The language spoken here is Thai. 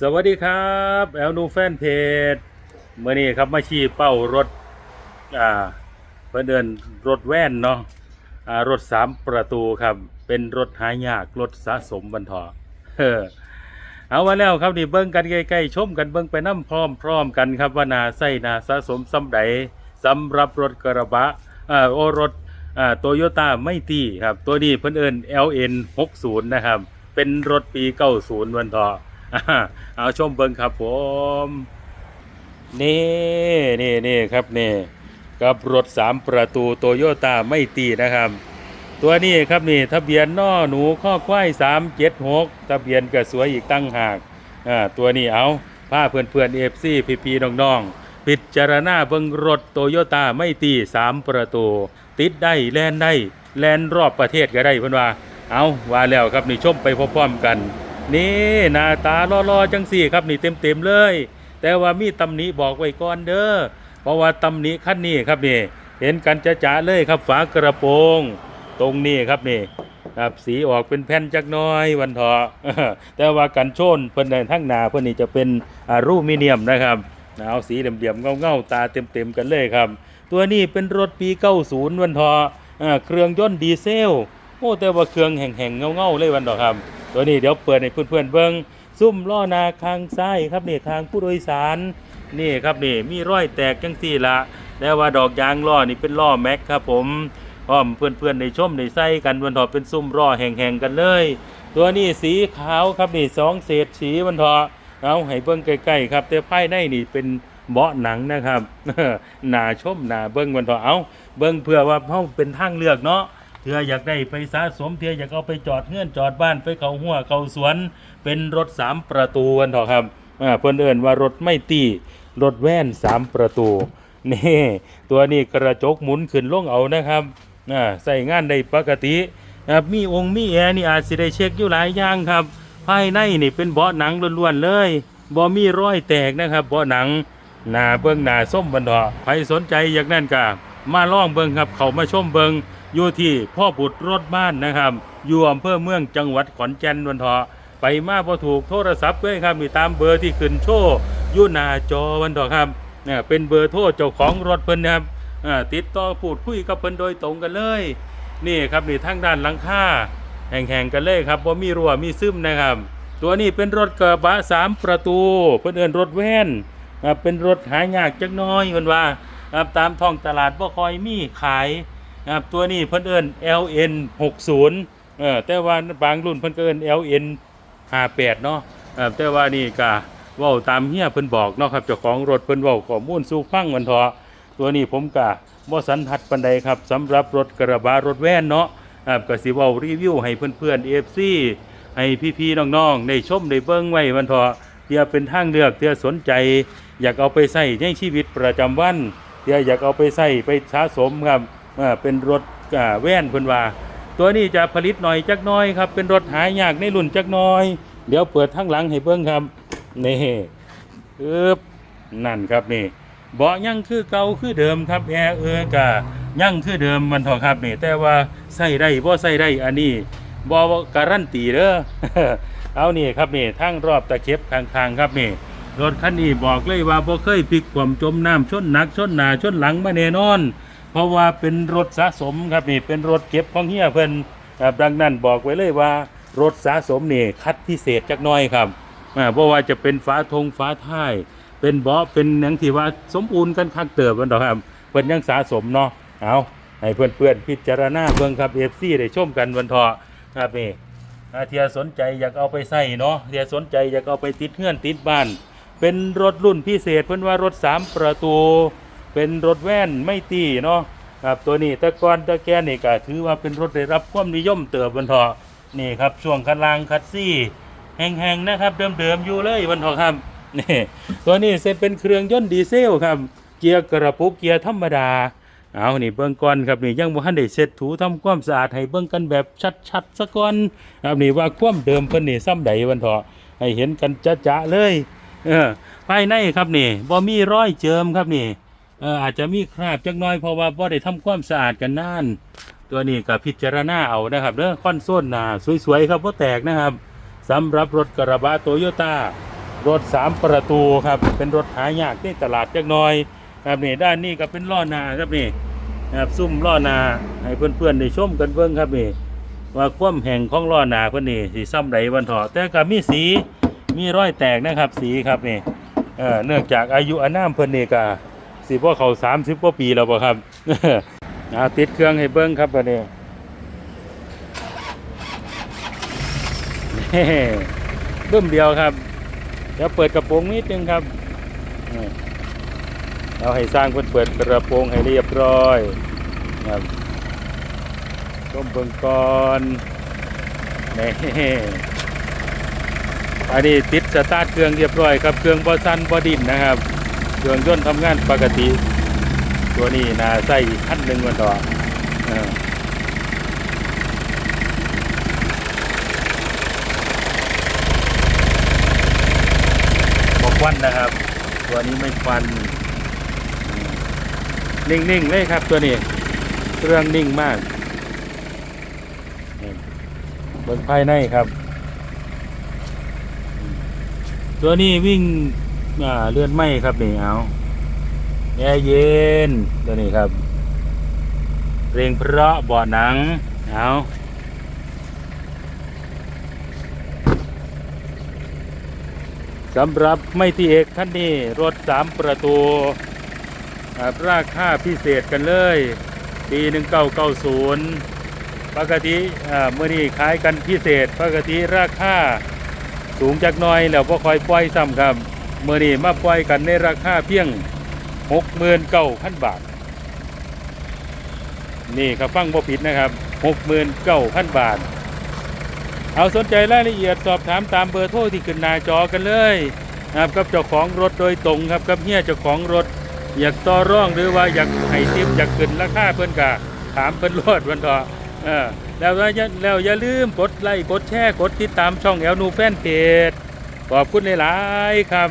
สวัสดีครับแอลนูแฟนเพจเมื่อนี้ครับมาชี้เป้ารถอ่าเพื่อนเดินรถแว่นเนาะอ่ารถสามประตูครับ เป็นรถหายากรถสะสมบรรทอเออเอามาแล้วครับนี่เบิ้งกันใกล้ๆชมกันเบิ้งไปน้ำพร้อมๆกันครับว่านาใสนาสะสมสำใดสำหรับรถกระบะอ่าโอรถอ่าโตโยต้าไม่ตีครับ ตัวนี้เพิ่อนเอิญ LN 60นะครับเป็นรถปี 90 วันทออ่า เอาชมเบิงครับผม นี่นี่นี่ครับนี่กับรถสามประตูโตโยต้าไม่ตีนะครับ ตัวนี้ครับนี่ทะเบียนนอหนูข้อควายสามเจ็ดหกทะเบียนก็สวยอีกตั้งหากอ่าตัวนี้เอาผ้าเพื่อนเพื่อนเอฟซีพีพีน้องๆพิจารณาเบิงรถโตโยต้าไม่ตีสามประตู ติดได้แลนได้แลนรอบประเทศก็ได้เพื่อนว่า เอาว่าแล้วครับนี่ชมไปพร้อมๆกัน นี่หน้าตาล่อๆจังสี่ครับนี่เต็มๆเลย แต่ว่ามีตำหนิบอกไว้ก่อนเด้อเพราะว่าตำหนิขั้นนี้ครับนี่ เห็นกันจ๋าๆเลยครับฝากระโปรง ตรงนี้ครับนี่ครับสีออกเป็นแผ่นจักน้อยวันเถาะแต่ว่ากันโชนเพิ่นในทั้งหนาเพิ่นนี่จะเป็นอลูมิเนียมนะครับเอาสีเหลี่ยมๆเงาๆตาเต็มๆกันเลยครับ ตัวนี้เป็นรถปี 90 วันเถาะเครื่องยนต์ดีเซลโอ้แต่ว่าเครื่องแห่งๆเงาๆเลยวันเถาะครับ ตัวนี้เดี๋ยวเปิดให้เพื่อนๆเบิ่งซุ่มล้อนาคางซ้ายครับนี่คางผู้โดยสารนี่ครับนี่มีรอยแตกจังสี่ละแต่ว่าดอกยางล้อนี่เป็นล้อแม็กครับผมพร้อมเพื่อนๆในชมในใส่กันวันเถอเป็นซุ่มล้อแห่งๆกันเลย ตัวนี้สีขาวครับนี่สองเศษสีวันเถอเอาให้เบิ่งใกล้ๆครับแต่ภายในนี่เป็นเบาะหนังนะครับหนาชมหนาเบิ่งวันเถอเอาเบิ่งเพื่อว่าเฮาเป็นทางเลือกเนาะ เถื่ออยากได้ไปสะสมเถื่ออยากเอาไปจอดเงื่อนจอดบ้านไปเขาหัวเขาสวน เป็นรถสามประตูกันเถอะครับอ่าเพื่อนเอินว่ารถไม่ตีรถแว่นสามประตูนี่ตัวนี้กระจกหมุนขึ้นลงเอานะครับอ่าใส่งานได้ปกติครับมีองค์มีแอร์นี่อาจสิได้เช็คอยู่หลายอย่างครับ ภายในนี่เป็นเบาะหนังล้วนๆเลยบ่มีรอยแตกนะครับเบาะหนังหน้าเบิ้องหน้าส้มบันเถาะใครสนใจอยากนั่นก็มาล่องเบิ้งครับเขามาชมเบิ้ง อยู่ที่พ่อบุตรรถบ้านนะครับอยู่อำเภอเมืองจังหวัดขอนแก่นวันเถาะไปมาพอถูกโทรศัพท์เลยครับมีตามเบอร์ที่ขึ้นโชว์อยู่หน้าจอวันเถาะครับเนี่ยเป็นเบอร์โทรเจ้าของรถเพิ่นนะครับติดต่อพูดคุยกับเพิ่นโดยตรงกันเลย นี่ครับนี่ทางด้านหลังคาแห่งๆกันเลยครับบ่ามีรั่วมีซึมนะครับ ตัวนี้เป็นรถกระบะสามประตู เพิ่นเอินรถแว่นเป็นรถหายากจักน้อยเพิ่นว่าตามท้องตลาดบ่คอยมีขาย นะครับตัวนี้เพิ่นเอิ้น LN 60เออแต่ว่าบางรุ่นเพิ่นก็เอิ้น LN 58เนาะเออแต่ว่านี่ก็เว้าตามเฮียเพิ่นบอกเนาะครับเจ้าของรถเพิ่นเว้าข้อมูลสู่ฟังมันเถาะตัวนี้ผมก็บ่สันทัดปานใดครับสำหรับรถกระบะรถแว่นเนาะครับก็สิเว้ารีวิวให้เพื่อนๆ FC ให้พี่ๆน้องๆได้ชมได้เบิ่งไว้มันเถาะเพื่อเป็นทางเลือกเพื่อสนใจ อยากเอาไปใช้ในชีวิตประจำวันเพื่ออยากเอาไปใช้ไปสะสมครับ เป็นรถแว่นเพิ่นว่า ตัวนี้จะผลิตหน่อยจักน้อยครับ เป็นรถหายากในรุ่นจักน้อย เดี๋ยวเปิดทั้งหลังให้เบิ่งครับนี่อึบนั่นครับนี่เบาะยังคือเก่าคือเดิมครับแอร์เออกะยังคือเดิมมันเถอะครับนี่แต่ว่าใส่ได้บ่ใส่ได้อันนี้บ่การันตีเด้อเอานี่ครับนี่ทั้งรอบตะเข็บข้างครับนี่รถคันนี้บอกเลยว่าบ่เคยพลิกความจมน้ำชนหนักชนหนาชนหลังมาแน่นอน เพราะว่าเป็นรถสะสมครับนี่เป็นรถเก็บของเฮียเพิ่นครับดังนั้นบอกไว้เลยว่ารถสะสมนี่คัดพิเศษจักหน้อยครับอ่าเพราะว่าจะเป็นฝาทงฝาท้าย เป็นเบาะเป็นหนังที่ว่าสมบูรณ์กันคักเติบมันดอกครับเพิ่นยังสะสมเนาะเอาให้เพื่อนๆพิจารณาเบิ่งครับ FC ได้ชมกันวันเถาะครับนี่อ่าเทียสนใจอยากเอาไปใส่เนาะเทียสนใจอยากเอาไปติดเฮือนติดบ้าน เป็นรถรุ่นพิเศษเพิ่นว่ารถสามประตู เป็นรถแว่นไม่ตีเนาะครับตัวนี้ต่ก่อนตะแกนนี่ก็ถือว่าเป็นรถได้รับความนิยมเติบบนทาะนี่ครับช่วงคันลางคัดซี่แห้งๆนะครับ เดิมๆอยู่เลยบนทาะครับนี่ตัวนี้เซเป็นเครื่องยนต์ดีเซลครับ เกียร์กระปุกเกียร์ธรรมดาเอานี่เบื้องก่อนครับนี่ยังบ่ทันได้เสร็จถูทำความสะอาดให้เบิ่งกันแบบชัดๆซะก่อนครับนี่ว่าความเดิมเพิ่นนี่ซ้ำใดบันเทาะให้เห็นกันจะๆเลย เออภายในครับนี่บ่มีรอยเจิมครับนี่ เอออาจจะมีคราบจักน้อยเพราะว่าบ่ได้ทำความสะอาดกันนาน ตัวนี้ก็พิจารณาเอานะครับเด้อคอนโซลหนาสวยๆครับบ่แตกนะครับสำหรับรถกระบะโตโยต้ารถสามประตูครับเป็นรถหายากที่ตลาดจักน่อยครับนี่ด้านนี้ก็เป็นล้อนาครับนี่นะครับซุ่มล้อนาให้เพื่อนๆได้ชมกันเบิ่งครับนี่ว่าความแห่งของล้อนาเพิ่อนนี่สีซ้ำใดวันเถาะแต่ก็มีสีมีรอยแตกนะครับสีครับนี่เออเนื่องจากอายุอานามเพิ่อนนี่ก็ สิบ่เขา30กว่าปีแล้วบ่ครับเอาติดเครื่องให้เบิ่งครับบัดนี้เฮ้เบิ่มเดียวครับเดี๋ยวเปิดกระโปรงนิดนึงครับเราให้สร้างเพิ่นเปิดกระโปรงให้เรียบร้อยครับต้มเบิ่งก่อนนี่อันนี้ติดสตาร์ทเครื่องเรียบร้อยครับ เครื่องบอสันบอดินนะครับ เครื่องยนต์ทำงานปกติ ตัวนี้นาใส่ขั้นหนึ่งวันต่อบอกควันนะครับ ตัวนี้ไม่ควันนิ่งๆเลยครับตัวนี้เครื่องนิ่งมากนี่บนภายในครับ ตัวนี้วิ่ง อ่าเลื่อนไหมครับนี่เอาแอร์เย็นตัวนี้ครับเพลงเพราะเบาะหนังเอาสำหรับไม่ที่เอกท่านนี้รถสามประตูราคาพิเศษกันเลยปี1990ปกติอ่าเมื่อนี้ขายกันพิเศษ ปกติราคาสูงจากน้อยแล้วก็คอยปล่อยซ้ำครับ เมื่อนี้มาปล่อยกันในราคาเพียง69,000บาท นี่ครับฟังบ่ผิดนะครับ69,000บาท เอาสนใจรายละเอียดสอบถามตามเบอร์โทรที่ขึ้นหน้าจอกันเลยนะครับกับเจ้าของรถโดยตรงครับกับเฮียเจ้าของรถอยากต่อร่องหรือว่าอยากให้ทิปอยากขึ้นราคาเพิ่นกะถามเพิ่นรถวันต่อเออแล้วว่อแล้วอย่าลืมกดไลค์กดแชร์กดติดตามช่องแอลนูแฟนเพจขอบคุณหลายๆครับ